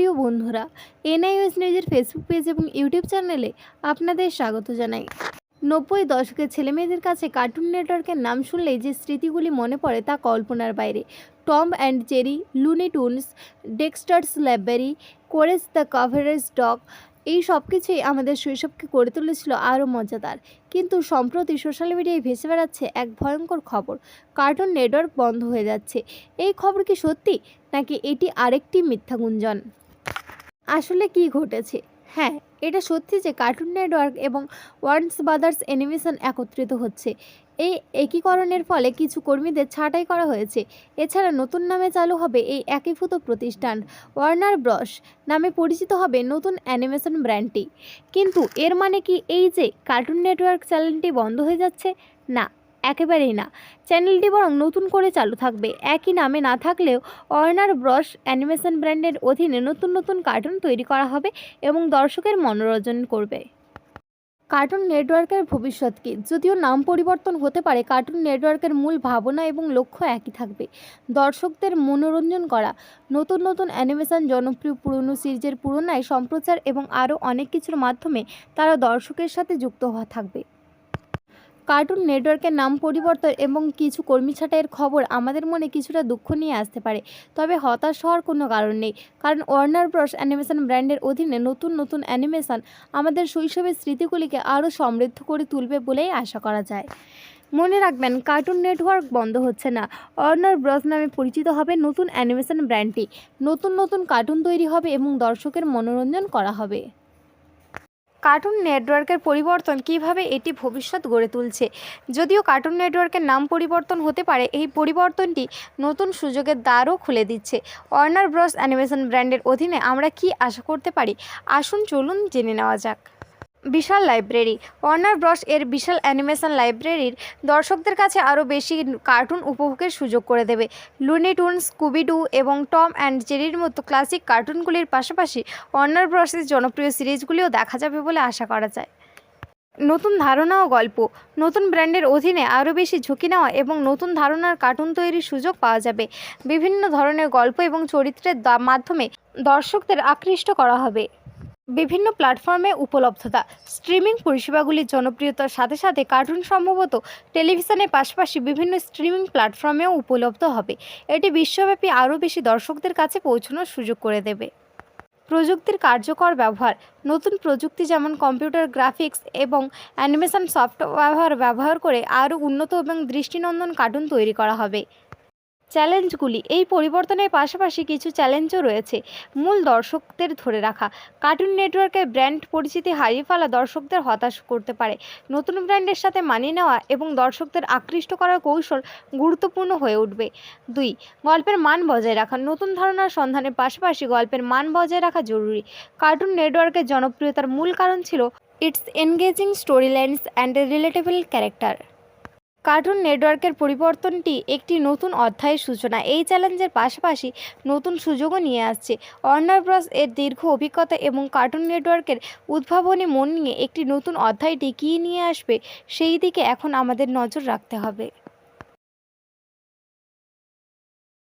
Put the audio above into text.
প্রিয় বন্ধুরা এনআইএস নিউজের ফেসবুক পেজ এবং ইউটিউব চ্যানেলে আপনাদের স্বাগত জানাই। নব্বই দশকের ছেলেমেয়েদের কাছে কার্টুন নেটওয়ার্কের নাম শুনলেই যে স্মৃতিগুলি মনে পড়ে তা কল্পনার বাইরে। Tom and Jerry Looney Tunes Dexter's Laboratory Courage the Cowardly Dog এই সব কিছুই আমাদের শৈশবকে করে তুলেছিল আরও মজাদার। কিন্তু সম্প্রতি সোশ্যাল মিডিয়ায় ভেসে বেড়াচ্ছে এক ভয়ঙ্কর খবর কার্টুন নেটওয়ার্ক বন্ধ হয়ে যাচ্ছে। এই খবর কি সত্যি, নাকি এটি আরেকটি মিথ্যা গুঞ্জন? আসলে কি ঘটেছে? হ্যাঁ এটা সত্যি যে কার্টুন নেটওয়ার্ক এবং ওয়ার্নস ব্রাদার্স অ্যানিমেশন একত্রিত হচ্ছে। এই একীকরণের ফলে কিছু কর্মীদের ছাঁটাই করা হয়েছে। এছাড়া নতুন নামে চালু হবে এই একীভূত প্রতিষ্ঠান ওয়ার্নার ব্রস নামে পরিচিত হবে নতুন অ্যানিমেশন ব্র্যান্ডটি। কিন্তু এর মানে কি এই যে কার্টুন নেটওয়ার্ক চ্যানেলটি বন্ধ হয়ে যাচ্ছে? না। একেবারেই না। চ্যানেলটি বরং নতুন করে চালু থাকবে। একই নামে না থাকলেও অর্নার ব্রস অ্যানিমেশন ব্র্যান্ডের অধীনে নতুন নতুন কার্টুন তৈরি করা হবে এবং দর্শকের মনোরঞ্জন করবে। কার্টুন নেটওয়ার্কের ভবিষ্যৎ কী? যদিও নাম পরিবর্তন হতে পারে, কার্টুন নেটওয়ার্কের মূল ভাবনা এবং লক্ষ্য একই থাকবে। দর্শকদের মনোরঞ্জন করা। নতুন নতুন অ্যানিমেশন, জনপ্রিয় পুরনো সিরিজের পুরনায় সম্প্রচার এবং আরও অনেক কিছুর মাধ্যমে তারা দর্শকের সাথে যুক্ত হওয়া থাকবে। কার্টুন নেটওয়ার্কের নাম পরিবর্তন এবং কিছু কর্মী ছাঁটাইয়ের খবর আমাদের মনে কিছুটা দুঃখ নিয়ে আসতে পারে। তবে হতাশ হওয়ার কোনো কারণ নেই। কারণ ওয়ার্নার ব্রস অ্যানিমেশন ব্র্যান্ডের অধীনে নতুন নতুন অ্যানিমেশন আমাদের শৈশবের স্মৃতিগুলিকে আরও সমৃদ্ধ করে তুলবে বলেই আশা করা যায়। মনে রাখবেন, কার্টুন নেটওয়ার্ক বন্ধ হচ্ছে না। অর্নার ব্রস নামে পরিচিত হবে নতুন অ্যানিমেশন ব্র্যান্ডটি। নতুন নতুন কার্টুন তৈরি হবে এবং দর্শকের মনোরঞ্জন করা হবে। কার্টুন নেটওয়ার্কের পরিবর্তন কীভাবে এটি ভবিষ্যৎ গড়ে তুলছে? যদিও কার্টুন নেটওয়ার্কের নাম পরিবর্তন হতে পারে, এই পরিবর্তনটি নতুন সুযোগের দ্বারও খুলে দিচ্ছে। অর্নার ব্রস অ্যানিমেশন ব্র্যান্ডের অধীনে আমরা কি আশা করতে পারি? আসুন চলুন জেনে নেওয়া যাক। বিশাল লাইব্রেরি ওয়ার্নার ব্রস এর বিশাল অ্যানিমেশন লাইব্রেরির দর্শকদের কাছে আরও বেশি কার্টুন উপভোগের সুযোগ করে দেবে। লুনি টুন স্কুবিডু এবং টম অ্যান্ড জেরির মতো ক্লাসিক কার্টুনগুলির পাশাপাশি ওয়ার্নার ব্রসের জনপ্রিয় সিরিজগুলিও দেখা যাবে বলে আশা করা যায়। নতুন ধারণা ও গল্প। নতুন ব্র্যান্ডের অধীনে আরও বেশি ঝুঁকি নেওয়া এবং নতুন ধারণার কার্টুন তৈরির সুযোগ পাওয়া যাবে। বিভিন্ন ধরনের গল্প এবং চরিত্রের মাধ্যমে দর্শকদের আকৃষ্ট করা হবে। বিভিন্ন প্ল্যাটফর্মে উপলব্ধতা। স্ট্রিমিং পরিষেবাগুলির জনপ্রিয়তার সাথে সাথে কার্টুন সম্ভবত টেলিভিশনের পাশাপাশি বিভিন্ন স্ট্রিমিং প্ল্যাটফর্মেও উপলব্ধ হবে। এটি বিশ্বব্যাপী আরও বেশি দর্শকদের কাছে পৌঁছানোর সুযোগ করে দেবে। প্রযুক্তির কার্যকর ব্যবহার, নতুন প্রযুক্তি যেমন কম্পিউটার গ্রাফিক্স এবং অ্যানিমেশন সফটওয়্যার ব্যবহার করে আরও উন্নত এবং দৃষ্টিনন্দন কার্টুন তৈরি করা হবে। চ্যালেঞ্জগুলি, এই পরিবর্তনের পাশাপাশি কিছু চ্যালেঞ্জও রয়েছে। মূল দর্শকদের ধরে রাখা, কার্টুন নেটওয়ার্কের ব্র্যান্ড পরিচিতি হারিয়ে ফেলা দর্শকদের হতাশ করতে পারে। নতুন ব্র্যান্ডের সাথে মানিয়ে নেওয়া এবং দর্শকদের আকৃষ্ট করার কৌশল গুরুত্বপূর্ণ হয়ে উঠবে। দুই, গল্পের মান বজায় রাখা, নতুন ধারণার সন্ধানের পাশাপাশি গল্পের মান বজায় রাখা জরুরি। কার্টুন নেটওয়ার্কের জনপ্রিয়তার মূল কারণ ছিল it's engaging story lines and relatable character cartoon নেটওয়ার্কের পরিবর্তনটি একটি নতুন অধ্যায়ের সূচনা। এই চ্যালেঞ্জের পাশাপাশি নতুন সুযোগও নিয়ে আসছে। অর্নার ব্রস এর দীর্ঘ অভিজ্ঞতা এবং কার্টুন নেটওয়ার্কের উদ্ভাবনী মন নিয়ে একটি নতুন অধ্যায়টি কী নিয়ে আসবে, সেই দিকে এখন আমাদের নজর রাখতে হবে।